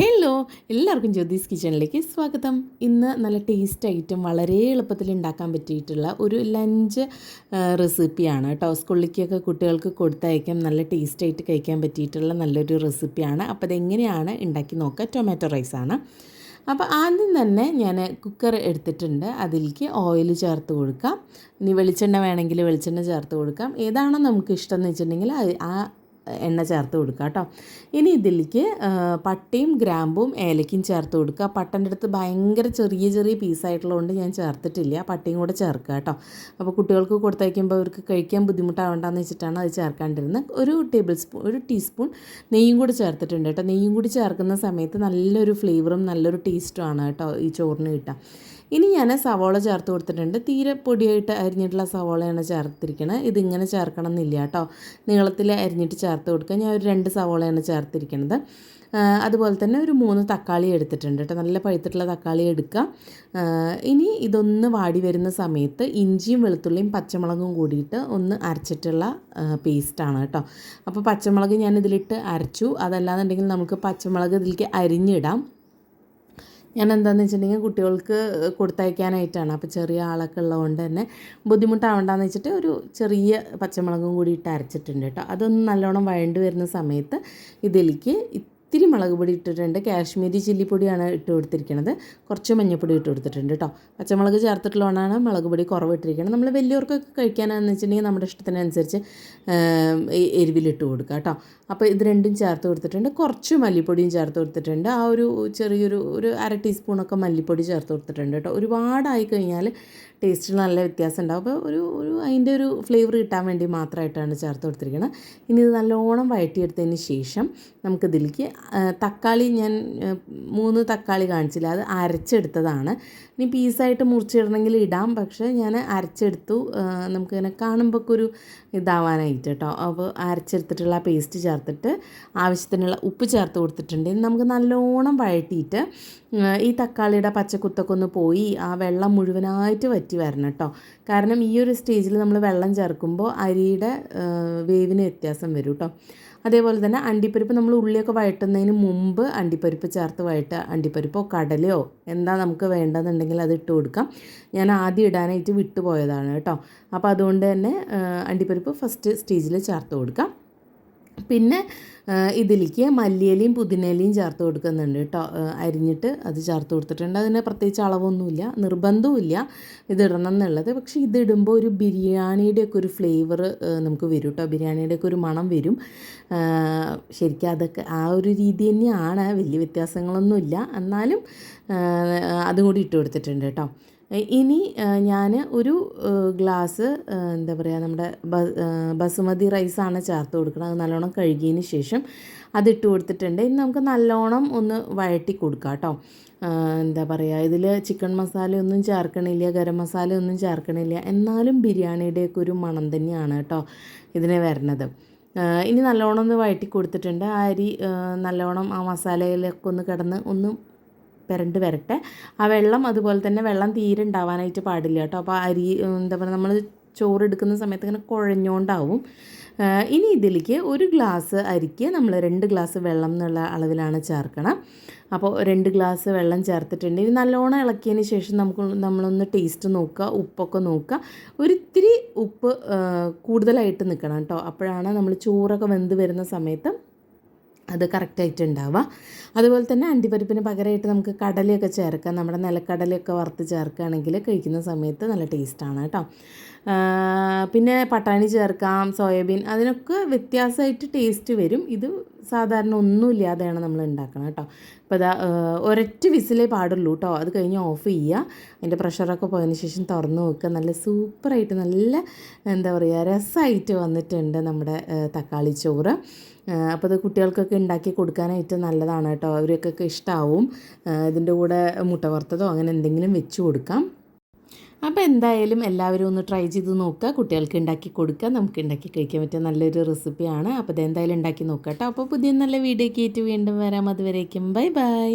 Hello എല്ലാവർക്കും ജ്യോതിസ് കിച്ചണിലേക്ക് സ്വാഗതം. ഇന്ന് നല്ല ടേസ്റ്റ് ഐറ്റം വളരെ എളുപ്പത്തിൽ ഉണ്ടാക്കാൻ പറ്റിയിട്ടുള്ള ഒരു ലഞ്ച് റെസിപ്പിയാണ് കേട്ടോ. സ്കൂളിലേക്കൊക്കെ കുട്ടികൾക്ക് കൊടുത്തയക്കാൻ നല്ല ടേസ്റ്റ് ആയിട്ട് കഴിക്കാൻ പറ്റിയിട്ടുള്ള നല്ലൊരു റെസിപ്പിയാണ്. അപ്പോൾ അതെങ്ങനെയാണ് ഉണ്ടാക്കി നോക്കുക? ടൊമാറ്റോ റൈസാണ് അപ്പോൾ ആദ്യം തന്നെ ഞാൻ കുക്കർ എടുത്തിട്ടുണ്ട്. അതിലേക്ക് ഓയിൽ ചേർത്ത് കൊടുക്കാം. ഇനി വെളിച്ചെണ്ണ വേണമെങ്കിൽ വെളിച്ചെണ്ണ ചേർത്ത് കൊടുക്കാം. ഏതാണോ നമുക്ക് ഇഷ്ടം എന്ന് വെച്ചിട്ടുണ്ടെങ്കിൽ ആ എണ്ണ ചേർത്ത് കൊടുക്കുക കേട്ടോ. ഇനി ഇതിലേക്ക് പട്ടയും ഗ്രാമ്പും ഏലക്കും ചേർത്ത് കൊടുക്കുക. പട്ടന്റെ അടുത്ത് ഭയങ്കര ചെറിയ ചെറിയ പീസായിട്ടുള്ളതുകൊണ്ട് ഞാൻ ചേർത്തിട്ടില്ല. പട്ടയും കൂടെ ചേർക്കുക കേട്ടോ. അപ്പോൾ കുട്ടികൾക്ക് കൊടുത്തയക്കുമ്പോൾ അവർക്ക് കഴിക്കാൻ ബുദ്ധിമുട്ടാവണ്ടെന്ന് വെച്ചിട്ടാണ് അത് ചേർക്കാണ്ടിരുന്നത്. ഒരു ടേബിൾ സ്പൂൺ ഒരു ടീസ്പൂൺ നെയ്യും കൂടി ചേർത്തിട്ടുണ്ട് കേട്ടോ. നെയ്യും കൂടി ചേർക്കുന്ന സമയത്ത് നല്ലൊരു ഫ്ലേവറും നല്ലൊരു ടേസ്റ്റുമാണ് കേട്ടോ ഈ ചോറിന് കിട്ടുക. ഇനി ഞാൻ സവോള ചേർത്ത് കൊടുത്തിട്ടുണ്ട്. തീരെ പൊടിയായിട്ട് അരിഞ്ഞിട്ടുള്ള സവോളയാണ് ചേർത്തിരിക്കുന്നത് ഇതിങ്ങനെ ചേർക്കണം എന്നില്ല കേട്ടോ. നീളത്തിൽ അരിഞ്ഞിട്ട് ചേർത്ത് കൊടുക്കുക. ഞാൻ ഒരു രണ്ട് സവോളയാണ് ചേർത്തിരിക്കുന്നത് അതുപോലെ തന്നെ ഒരു മൂന്ന് തക്കാളി എടുത്തിട്ടുണ്ട് കേട്ടോ. നല്ല പഴുത്തിട്ടുള്ള തക്കാളി എടുക്കുക. ഇനി ഇതൊന്ന് വാടി വരുന്ന സമയത്ത് ഇഞ്ചിയും വെളുത്തുള്ളിയും പച്ചമുളകും കൂടിയിട്ട് ഒന്ന് അരച്ചിട്ടുള്ള പേസ്റ്റാണ് കേട്ടോ. അപ്പോൾ പച്ചമുളക് ഞാൻ ഇതിലിട്ട് അരച്ചു. അതല്ലാന്നുണ്ടെങ്കിൽ നമുക്ക് പച്ചമുളക് ഇതിലേക്ക് അരിഞ്ഞിടാം. ഞാൻ എന്താണെന്ന് വെച്ചിട്ടുണ്ടെങ്കിൽ കുട്ടികൾക്ക് കൊടുത്തയക്കാനായിട്ടാണ്. അപ്പോൾ ചെറിയ ആളൊക്കെ ഉള്ളതുകൊണ്ട് തന്നെ ബുദ്ധിമുട്ടാവണ്ടെന്ന് വെച്ചിട്ട് ഒരു ചെറിയ പച്ചമുളകും കൂടി ഇട്ട് അരച്ചിട്ടുണ്ട് കേട്ടോ. അതൊന്ന് നല്ലോണം വഴണ്ട് വരുന്ന സമയത്ത് ഇതിലേക്ക് ഇത്തിരി മുളക് പൊടി ഇട്ടിട്ടുണ്ട്. കാശ്മീരി ചില്ലിപ്പൊടിയാണ് ഇട്ട് കൊടുത്തിരിക്കുന്നത് കുറച്ച് മഞ്ഞൾപ്പൊടി ഇട്ട് കൊടുത്തിട്ടുണ്ട് കേട്ടോ പച്ചമുളക് ചേർത്തിട്ടുള്ളതാണ് മുളക് പൊടി കുറവ് ഇട്ടിരിക്കുന്നത് നമ്മൾ വലിയവർക്കൊക്കെ കഴിക്കാനാണെന്ന് വെച്ചിട്ടുണ്ടെങ്കിൽ നമ്മുടെ ഇഷ്ടത്തിനനുസരിച്ച് എരിവിലിട്ട് കൊടുക്കുക കേട്ടോ അപ്പോൾ ഇത് രണ്ടും ചേർത്ത് കൊടുത്തിട്ടുണ്ട്. കുറച്ച് മല്ലിപ്പൊടിയും ചേർത്ത് കൊടുത്തിട്ടുണ്ട്. ആ ഒരു ചെറിയൊരു ഒരു അര ടീസ്പൂണൊക്കെ മല്ലിപ്പൊടി ചേർത്ത് കൊടുത്തിട്ടുണ്ട് കേട്ടോ ഒരുപാടായി കഴിഞ്ഞാൽ ടേസ്റ്റിൽ നല്ല വ്യത്യാസം ഉണ്ടാവും. അപ്പോൾ ഒരു ഒരു അതിന്റെ ഒരു ഫ്ലേവർ കിട്ടാൻ വേണ്ടി മാത്രമായിട്ടാണ് ചേർത്ത് കൊടുത്തിരിക്കുന്നത് ഇനി ഇത് നല്ലോണം വഴറ്റിയെടുത്തതിന് ശേഷം നമുക്കിതിലേക്ക് തക്കാളി ഞാൻ മൂന്ന് തക്കാളി കാണിച്ചില്ല. അത് അരച്ചെടുത്തതാണ്. ഇനി പീസായിട്ട് മുറിച്ചിടണമെങ്കിൽ ഇടാം. പക്ഷേ ഞാൻ അരച്ചെടുത്തു. നമുക്കിങ്ങനെ കാണുമ്പോൾ ഒരു ഇതാവാനായിട്ട് കേട്ടോ അപ്പോൾ അരച്ചെടുത്തിട്ടുള്ള പേസ്റ്റ് ചേർത്തിട്ട് ആവശ്യത്തിനുള്ള ഉപ്പ് ചേർത്ത് കൊടുത്തിട്ടുണ്ട്. നമുക്ക് നല്ലോണം വഴറ്റിയിട്ട് ഈ തക്കാളിയുടെ പച്ചക്കുത്തൊക്കെ ഒന്ന് പോയി ആ വെള്ളം മുഴുവനായിട്ട് വറ്റി വരണം കേട്ടോ കാരണം ഈ ഒരു സ്റ്റേജിൽ നമ്മൾ വെള്ളം ചേർക്കുമ്പോൾ അരിയുടെ വേവിന് വ്യത്യാസം വരും കേട്ടോ അതേപോലെ തന്നെ അണ്ടിപ്പരിപ്പ് നമ്മൾ ഉള്ളിയൊക്കെ വഴറ്റുന്നതിന് മുമ്പ് അണ്ടിപ്പരിപ്പ് ചേർത്ത് വഴറ്റുക അണ്ടിപ്പരിപ്പോ കടലയോ എന്താ നമുക്ക് വേണ്ടതെന്നുണ്ടെങ്കിൽ അത് ഇട്ട് കൊടുക്കാം. ഞാൻ ആദ്യം ഇടാനായിട്ട് വിട്ടുപോയതാണ് കേട്ടോ. അപ്പോൾ അതുകൊണ്ട് തന്നെ അണ്ടിപ്പരിപ്പ് ഫസ്റ്റ് സ്റ്റേജിൽ ചേർത്ത് കൊടുക്കാം. പിന്നെ ഇതിലേക്ക് മല്ലിയിലയും പുതിനയിലയും ചേർത്ത് കൊടുക്കുന്നുണ്ട് കേട്ടോ. അരിഞ്ഞിട്ട് അത് ചേർത്ത് കൊടുത്തിട്ടുണ്ട്. അതിന് പ്രത്യേകിച്ച് അളവൊന്നുമില്ല നിർബന്ധവുമില്ല ഇതിടണം എന്നുള്ളത് പക്ഷേ ഇതിടുമ്പോൾ ഒരു ബിരിയാണിയുടെയൊക്കെ ഒരു ഫ്ലേവർ നമുക്ക് വരും കേട്ടോ. ബിരിയാണിയുടെയൊക്കെ ഒരു മണം വരും. ശരിക്കും അതൊക്കെ ആ ഒരു രീതി തന്നെയാണ്. വലിയ വ്യത്യാസങ്ങളൊന്നുമില്ല. എന്നാലും അതും കൂടി ഇട്ട് കൊടുത്തിട്ടുണ്ട് കേട്ടോ. ഇനി ഞാൻ ഒരു ഗ്ലാസ് എന്താ പറയുക നമ്മുടെ ബസുമതി റൈസാണ് ചേർത്ത് കൊടുക്കുന്നത് അത് നല്ലോണം കഴുകിയതിന് ശേഷം അതിട്ട് കൊടുത്തിട്ടുണ്ട്. ഇനി നമുക്ക് നല്ലോണം ഒന്ന് വഴറ്റി കൊടുക്കാം കേട്ടോ. എന്താ പറയുക ഇതിൽ ചിക്കൻ മസാല ഒന്നും ചേർക്കണില്ല ഗരം മസാല ഒന്നും ചേർക്കണില്ല. എന്നാലും ബിരിയാണിയുടെയൊക്കെ ഒരു മണം തന്നെയാണ് കേട്ടോ ഇതിനെ വരണത്. ഇനി നല്ലോണം ഒന്ന് വഴറ്റി കൊടുത്തിട്ടുണ്ട്. ആ അരി നല്ലോണം ആ മസാലയിലൊക്കെ ഒന്ന് കിടന്ന് ഒന്ന് പെരണ്ട് വരട്ടെ. ആ വെള്ളം അതുപോലെ തന്നെ വെള്ളം തീരെ ഉണ്ടാവാനായിട്ട് പാടില്ല കേട്ടോ. അപ്പോൾ അരി എന്താ പറയുക നമ്മൾ ചോറ് എടുക്കുന്ന സമയത്ത് ഇങ്ങനെ കുഴഞ്ഞോണ്ടാവും. ഇനി ഇതിലേക്ക് ഒരു ഗ്ലാസ് അരിക്ക് നമ്മൾ രണ്ട് ഗ്ലാസ് വെള്ളം എന്നുള്ള അളവിലാണ് ചേർക്കണം. അപ്പോൾ രണ്ട് ഗ്ലാസ് വെള്ളം ചേർത്തിട്ടുണ്ട്. ഇനി നല്ലോണം ഇളക്കിയതിന് ശേഷം നമുക്ക് നമ്മളൊന്ന് ടേസ്റ്റ് നോക്കുക ഉപ്പൊക്കെ നോക്കുക. ഒരിത്തിരി ഉപ്പ് കൂടുതലായിട്ട് നിൽക്കണം കേട്ടോ. അപ്പോഴാണ് നമ്മൾ ചോറൊക്കെ വെന്ത് വരുന്ന സമയത്ത് അത് കറക്റ്റായിട്ട് ഉണ്ടാവുക അതുപോലെ തന്നെ അണ്ടിപ്പരിപ്പിന് പകരമായിട്ട് നമുക്ക് കടലയൊക്കെ ചേർക്കാം. നമ്മുടെ നിലക്കടലയൊക്കെ വറുത്ത് ചേർക്കുകയാണെങ്കിൽ കഴിക്കുന്ന സമയത്ത് നല്ല ടേസ്റ്റാണ് കേട്ടോ. പിന്നെ പട്ടാണി ചേർക്കാം സോയാബീൻ അതിനൊക്കെ വ്യത്യാസമായിട്ട് ടേസ്റ്റ് വരും. ഇത് സാധാരണ ഒന്നുമില്ലാതെയാണ് നമ്മൾ ഉണ്ടാക്കണം കേട്ടോ. അപ്പോൾ അതാ ഒരൊറ്റ വിസിലേ പാടുള്ളൂ കേട്ടോ. അത് കഴിഞ്ഞ് ഓഫ് ചെയ്യുക. അതിന്റെ പ്രഷറൊക്കെ പോയതിന് ശേഷം തുറന്ന് നോക്കുക. നല്ല സൂപ്പറായിട്ട് നല്ല എന്താ പറയുക രസമായിട്ട് വന്നിട്ടുണ്ട് നമ്മുടെ തക്കാളി ചോറ്. അപ്പോൾ അത് കുട്ടികൾക്കൊക്കെ ഉണ്ടാക്കി കൊടുക്കാനായിട്ട് നല്ലതാണ് കേട്ടോ. അവർക്കൊക്കെ ഇഷ്ടമാവും ഇതിന്റെ കൂടെ മുട്ട വറുത്തതോ അങ്ങനെ എന്തെങ്കിലും വെച്ച് കൊടുക്കാം. അപ്പോൾ എന്തായാലും എല്ലാവരും ഒന്ന് ട്രൈ ചെയ്ത് നോക്കുക. കുട്ടികൾക്ക് ഉണ്ടാക്കി കൊടുക്കുക. നമുക്ക് ഉണ്ടാക്കി കഴിക്കാൻ പറ്റിയ നല്ലൊരു റെസിപ്പിയാണ് അപ്പോൾ അതെന്തായാലും ഉണ്ടാക്കി നോക്കാം കേട്ടോ. അപ്പോൾ പുതിയ നല്ല വീഡിയോ ആയിട്ട് വീണ്ടും വരാം. അതുവരേക്കും ബൈ ബൈ.